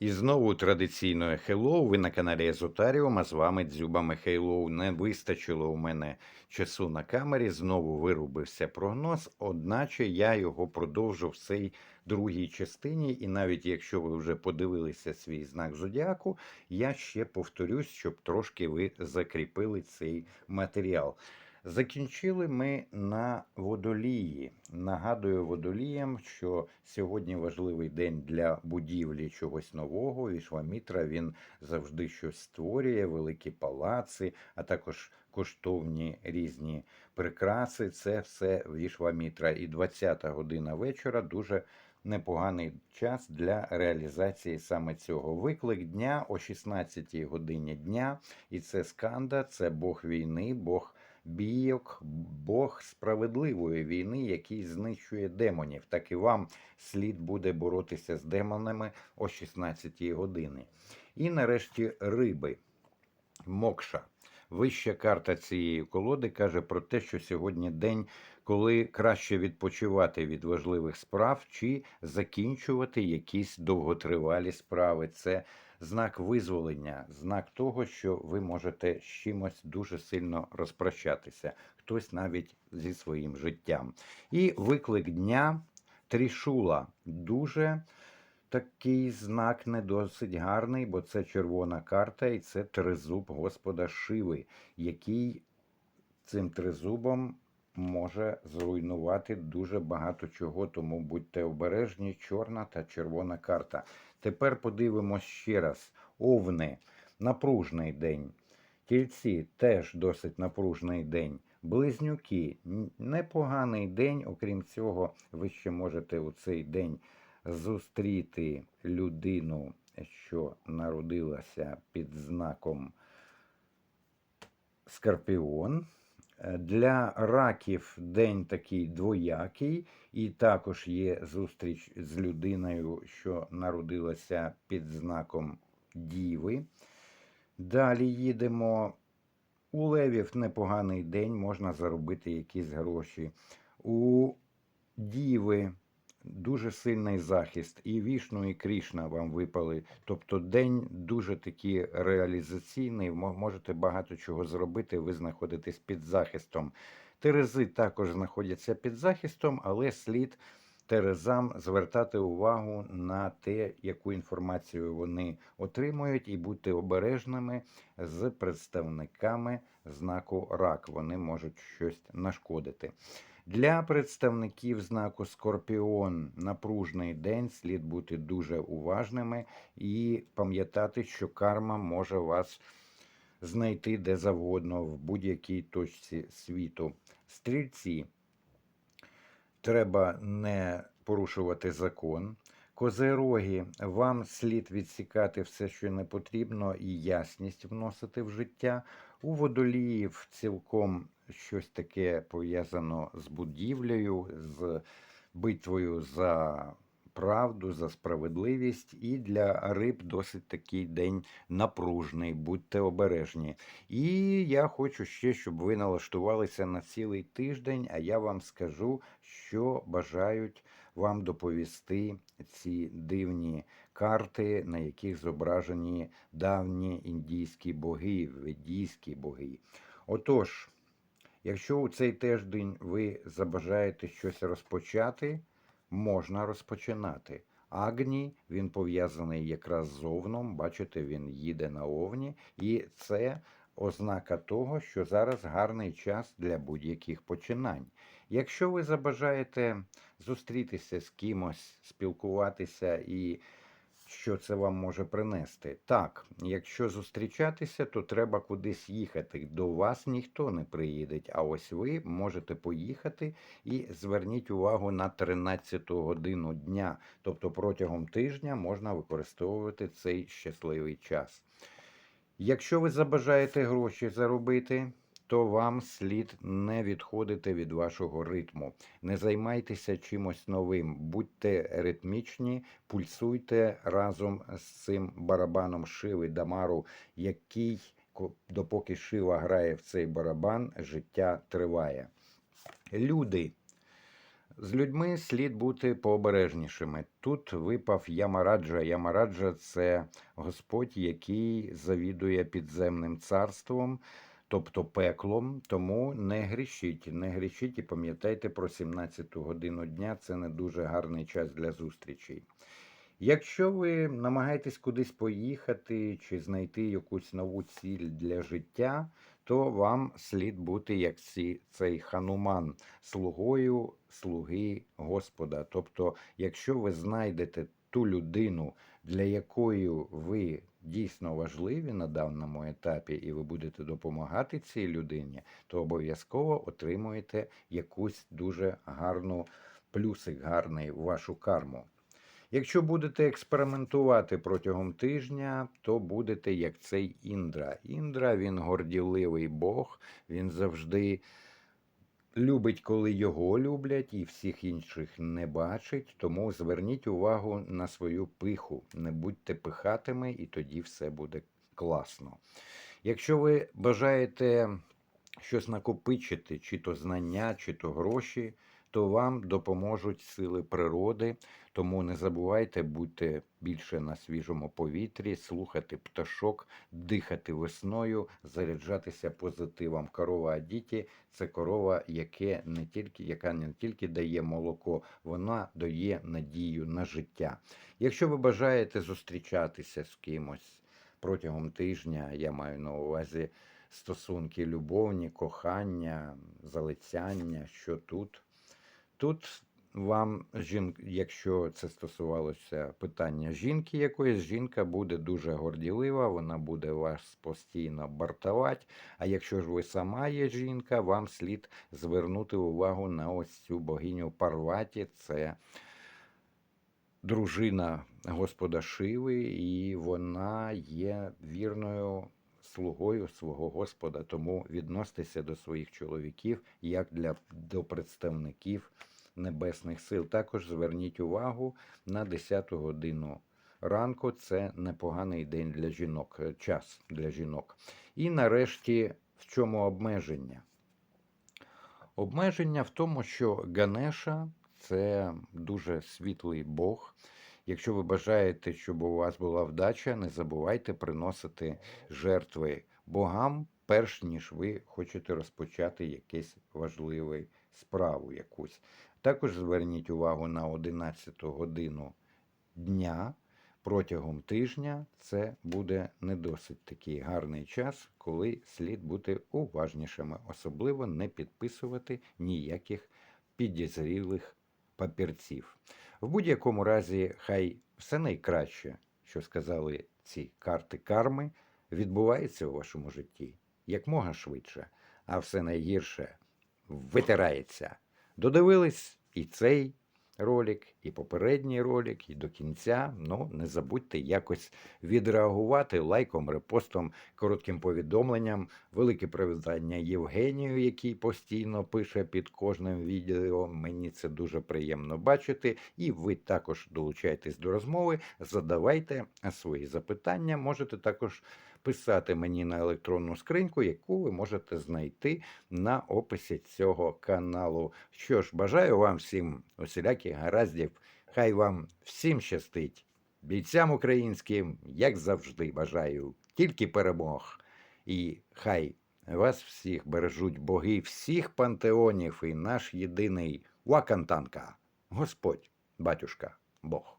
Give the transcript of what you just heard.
І знову традиційно Хеллоу, ви на каналі Езотаріум, а з вами Дзюба Михайлов. Не вистачило у мене часу на камері, знову вирубився прогноз, одначе я його продовжу в цій другій частині, і навіть якщо ви вже подивилися свій знак зодіаку, я ще повторюсь, щоб трошки ви закріпили цей матеріал. Закінчили ми на водолії. Нагадую водоліям, що сьогодні важливий день для будівлі чогось нового. Вішвамітра він завжди щось створює, великі палаци, а також коштовні різні прикраси. Це все Вішвамітра. І 20-та година вечора дуже непоганий час для реалізації саме цього. Виклик дня о 16-й годині дня. І це сканда, це Бог війни, Бог бійок, Бог справедливої війни, який знищує демонів. Так і вам слід буде боротися з демонами о 16 години. І нарешті риби. Мокша. Вища карта цієї колоди каже про те, що сьогодні день, коли краще відпочивати від важливих справ чи закінчувати якісь довготривалі справи. Це знак визволення, знак того, що ви можете з чимось дуже сильно розпрощатися, хтось навіть зі своїм життям. І виклик дня трішула дуже. Такий знак не досить гарний, бо це червона карта, і це тризуб Господа Шиви, який цим тризубом може зруйнувати дуже багато чого. Тому будьте обережні, чорна та червона карта. Тепер подивимось ще раз: овни, напружний день. Тільці теж досить напружний день. Близнюки непоганий день. Окрім цього, ви ще можете у цей день зустріти людину, що народилася під знаком Скорпіон. Для раків день такий двоякий, і також є зустріч з людиною, що народилася під знаком Діви. Далі їдемо. У левів непоганий день, можна заробити якісь гроші. У Діви дуже сильний захист. І Вішну, і Крішна вам випали. Тобто день дуже такий реалізаційний. Можете багато чого зробити. Ви знаходитесь під захистом. Терези також знаходяться під захистом, але слід терезам звертати увагу на те, яку інформацію вони отримують, і бути обережними з представниками знаку рак. Вони можуть щось нашкодити. Для представників знаку Скорпіон напружний день слід бути дуже уважними і пам'ятати, що карма може вас знайти де завгодно в будь-якій точці світу. Стрільці треба не порушувати закон. Козероги, вам слід відсікати все, що не потрібно, і ясність вносити в життя. У водоліїв цілком щось таке пов'язано з будівлею, з битвою за правду, за справедливість. І для риб досить такий день напружний. Будьте обережні. І я хочу ще, щоб ви налаштувалися на цілий тиждень, а я вам скажу, що бажають вам доповісти ці дивні карти, на яких зображені давні індійські боги, ведійські боги. Отож, якщо у цей тиждень ви забажаєте щось розпочати, можна розпочинати. Агні він пов'язаний якраз з овном. Бачите, він їде на овні, і це ознака того, що зараз гарний час для будь-яких починань. Якщо ви забажаєте зустрітися з кимось, спілкуватися і що це вам може принести. Так, якщо зустрічатися, то треба кудись їхати. До вас ніхто не приїде, а ось ви можете поїхати і зверніть увагу на 13 годину дня. Тобто протягом тижня можна використовувати цей щасливий час. Якщо ви забажаєте гроші заробити, то вам слід не відходити від вашого ритму. Не займайтеся чимось новим, будьте ритмічні, пульсуйте разом з цим барабаном Шиви Дамару, який, допоки Шива грає в цей барабан, життя триває. Люди. З людьми слід бути пообережнішими. Тут випав Ямараджа. Ямараджа це Господь, який завідує підземним царством, тобто пеклом. Тому не грішіть, не грішіть і пам'ятайте про 17 годину дня. Це не дуже гарний час для зустрічей. Якщо ви намагаєтесь кудись поїхати чи знайти якусь нову ціль для життя, то вам слід бути як цей хануман, слугою слуги Господа. Тобто, якщо ви знайдете ту людину, для якої ви дійсно важливі на даному етапі, і ви будете допомагати цій людині, то обов'язково отримуєте якусь дуже гарну плюсик гарний в вашу карму. Якщо будете експериментувати протягом тижня, то будете як цей Індра. Індра він горділивий Бог, він завжди любить, коли його люблять, і всіх інших не бачить. Тому зверніть увагу на свою пиху. Не будьте пихатими, і тоді все буде класно. Якщо ви бажаєте щось накопичити, чи то знання, чи то гроші, то вам допоможуть сили природи. Тому не забувайте бути більше на свіжому повітрі, слухати пташок, дихати весною, заряджатися позитивом. Корова Адіті це корова, яке не тільки, яка не тільки дає молоко, вона дає надію на життя. Якщо ви бажаєте зустрічатися з кимось протягом тижня, я маю на увазі стосунки любовні, кохання, залицяння, що тут. Тут вам, жін... якщо це стосувалося питання жінки якоїсь, жінка буде дуже горділива, вона буде вас постійно бартувати. А якщо ж ви сама є жінка, вам слід звернути увагу на ось цю богиню Парваті. Це дружина Господа Шиви, і вона є вірною слугою свого Господа. Тому відносьтеся до своїх чоловіків як для до представників небесних сил. Також зверніть увагу на 10 годину ранку. Це непоганий день для жінок, е, час для жінок. І нарешті в чому обмеження? Обмеження в тому, що Ганеша це дуже світлий Бог. Якщо ви бажаєте, щоб у вас була вдача, не забувайте приносити жертви богам, перш ніж ви хочете розпочати якусь важливу справу якусь. Також зверніть увагу на 11 годину дня протягом тижня. Це буде не досить такий гарний час, коли слід бути уважнішими, особливо не підписувати ніяких підозрілих папірців. В будь-якому разі, хай все найкраще, що сказали ці карти карми, відбувається у вашому житті якмога швидше, а все найгірше витирається. Додивились і цей ролик, і попередній ролик, і до кінця. Ну, не забудьте якось відреагувати лайком, репостом, коротким повідомленням. Велике привітання Євгенію, який постійно пише під кожним відео. Мені це дуже приємно бачити. І ви також долучайтесь до розмови, задавайте свої запитання. Можете також писати мені на електронну скриньку, яку ви можете знайти на описі цього каналу. Що ж, бажаю вам всім усіляких гараздів. Хай вам всім щастить, бійцям українським, як завжди, бажаю тільки перемог. І хай вас всіх бережуть боги всіх пантеонів і наш єдиний Вакантанка, Господь, батюшка, Бог.